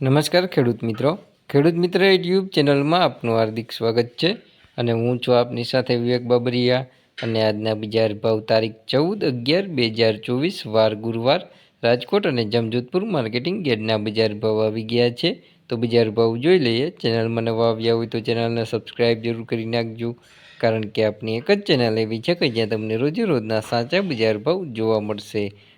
નમસ્કાર ખેડૂત મિત્રો. ખેડૂત મિત્ર યુટ્યુબ ચેનલમાં આપનું હાર્દિક સ્વાગત છે અને હું છું આપની સાથે વિવેક બાબરિયા અને આજના બજાર ભાવ તારીખ ચૌદ અગિયાર બે હજાર ચોવીસ વાર ગુરુવાર રાજકોટ અને જમજોધપુર માર્કેટિંગ ગેટના બજાર ભાવ આવી ગયા છે. તો બજાર ભાવ જોઈ લઈએ. ચેનલમાં નવા આવ્યા હોય તો ચેનલને સબસ્ક્રાઈબ જરૂર કરી નાખજો. કારણ કે આપની એક જ ચેનલ એવી છે કે જ્યાં તમને રોજે રોજના સાચા બજાર ભાવ જોવા મળશે.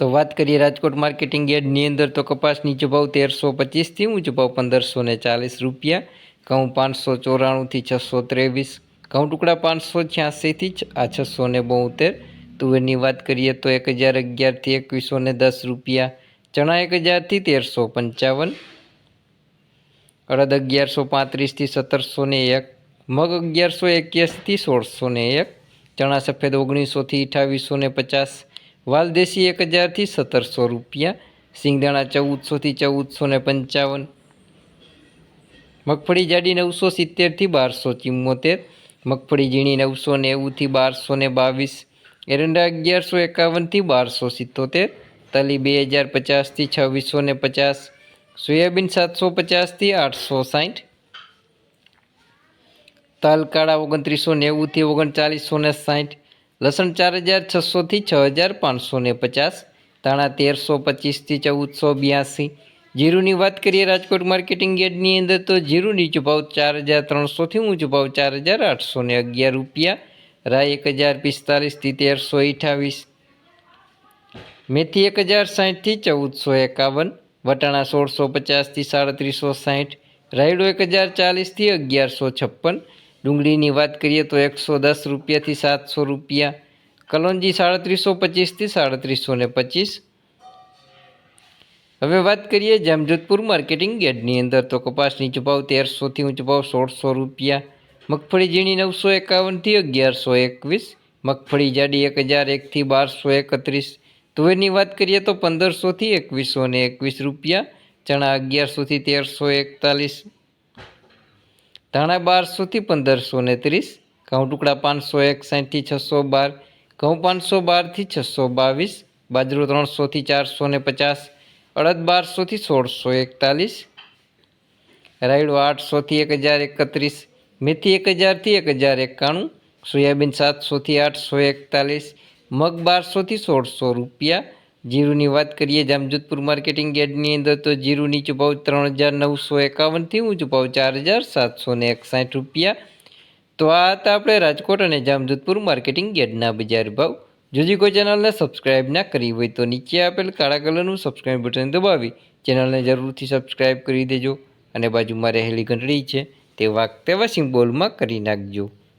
તો વાત કરીએ રાજકોટ માર્કેટિંગ યાર્ડની અંદર તો કપાસ નીચો ભાવ તેરસો પચીસથી ઊંચો ભાવ પંદરસો ને ચાલીસ રૂપિયા. ઘઉં પાંચસો ચોરાણુંથી છસો ત્રેવીસ. ઘઉં ટુકડા પાંચસો છ્યાસીથી આ છસો ને બોતેર તુવેરની વાત કરીએ તો એક હજાર અગિયારથી એકવીસો ને દસ રૂપિયા. ચણા એક હજારથી તેરસો પંચાવન. અડદ અગિયારસો પાંત્રીસથી સત્તરસો ને એક. મગ અગિયારસો એક્યાસીથી સોળસો ને એક. ચણા સફેદ ઓગણીસોથી અઠાવીસો ને પચાસ. વાલદેશી એક હજારથી સત્તરસો રૂપિયા, સિંગદાણા ચૌદસોથી ચૌદસો ને પંચાવન, મગફળી જાડી નવસો સિત્તેરથી બારસો ચિમ્મોતેર, મગફળી ઝીણી નવસો નેવુંથી બારસો ને બાવીસ, એરંડા અગિયારસો એકાવનથી બારસો સિત્તોતેર, તલી બે હજાર પચાસથી છવ્વીસો ને પચાસ, સોયાબીન સાતસો પચાસથી આઠસો સાઠ તલકાળા ઓગણત્રીસો નેવુંથી ઓગણચાલીસો ને સાઠ લસણ ચાર હજાર છસોથી છ હજાર પાંચસો ને પચાસ, ધાણા તેરસો પચીસથી ચૌદસો બ્યાસી. જીરુની વાત કરીએ રાજકોટ માર્કેટિંગ યાર્ડની અંદર તો જીરું નીચો ચાર હજાર ત્રણસોથી ઊંચો ભાવ ચાર હજાર આઠસો ને અગિયાર રૂપિયા રાય એક હજાર પિસ્તાલીસથી તેરસો અઠાવીસ મેથી એક હજાર સાઠથી ચૌદસો એકાવન, વટાણા સોળસો પચાસથી સાડત્રીસો સાઠ રાયડો એક હજાર ચાલીસથી અગિયારસો છપ્પન ડુંગળીની વાત કરીએ તો એકસો દસ રૂપિયાથી સાતસો રૂપિયા. કલોંજી સાડત્રીસો પચીસથી સાડત્રીસો ને પચીસ. હવે વાત કરીએ જામજોધપુર માર્કેટિંગ યાર્ડની અંદર તો કપાસની ચુપાવ તેરસોથી ઊંચો ભાવ સોળસો રૂપિયા. મગફળી ઝીણી નવસો એકાવનથી અગિયારસો એકવીસ. મગફળી જાડી એક હજાર એકથી બારસો એકત્રીસ. તુવેરની વાત કરીએ તો પંદરસોથી એકવીસો ને એકવીસ રૂપિયા. ચણા અગિયારસોથી તેરસો એકતાલીસ. ધાણા બારસોથી પંદરસો ને ત્રીસ ઘઉં ટુકડા પાંચસો એકસાઠથી છસો બાર, ઘઉં પાંચસો બારથી છસો બાવીસ, બાજરો ત્રણસોથી ચારસો ને પચાસ, અડદ બારસોથી સોળસો એકતાલીસ, રાયડો આઠસોથી એક હજાર એકત્રીસ, મેથી એક હજારથી એક હજાર એકાણું, સોયાબીન સાતસોથી આઠસો એકતાલીસ, મગ બારસોથી સોળસો રૂપિયા જીરુની વાત કરીએ, જામજોધપુર માર્કેટિંગ યાર્ડની અંદર તો જીરું નીચો ભાવ ત્રણ હજાર નવસો એકાવનથી ઊંચો ભાવ ચાર હજાર સાતસો ને એકસાઠ રૂપિયા. તો આ હતા આપણે રાજકોટ અને જામજોધપુર માર્કેટિંગ યાર્ડના બજાર ભાવ. જો કોઈ ચેનલને સબસ્ક્રાઇબ ના કરી હોય તો નીચે આપેલ કાળા કલરનું સબસ્ક્રાઇબ બટન દબાવી, ચેનલને જરૂરથી સબસ્ક્રાઇબ કરી દેજો. અને બાજુમાં રહેલી ઘંટડી છે તે વાક તેવા સિમ્બોલમાં કરી નાખજો.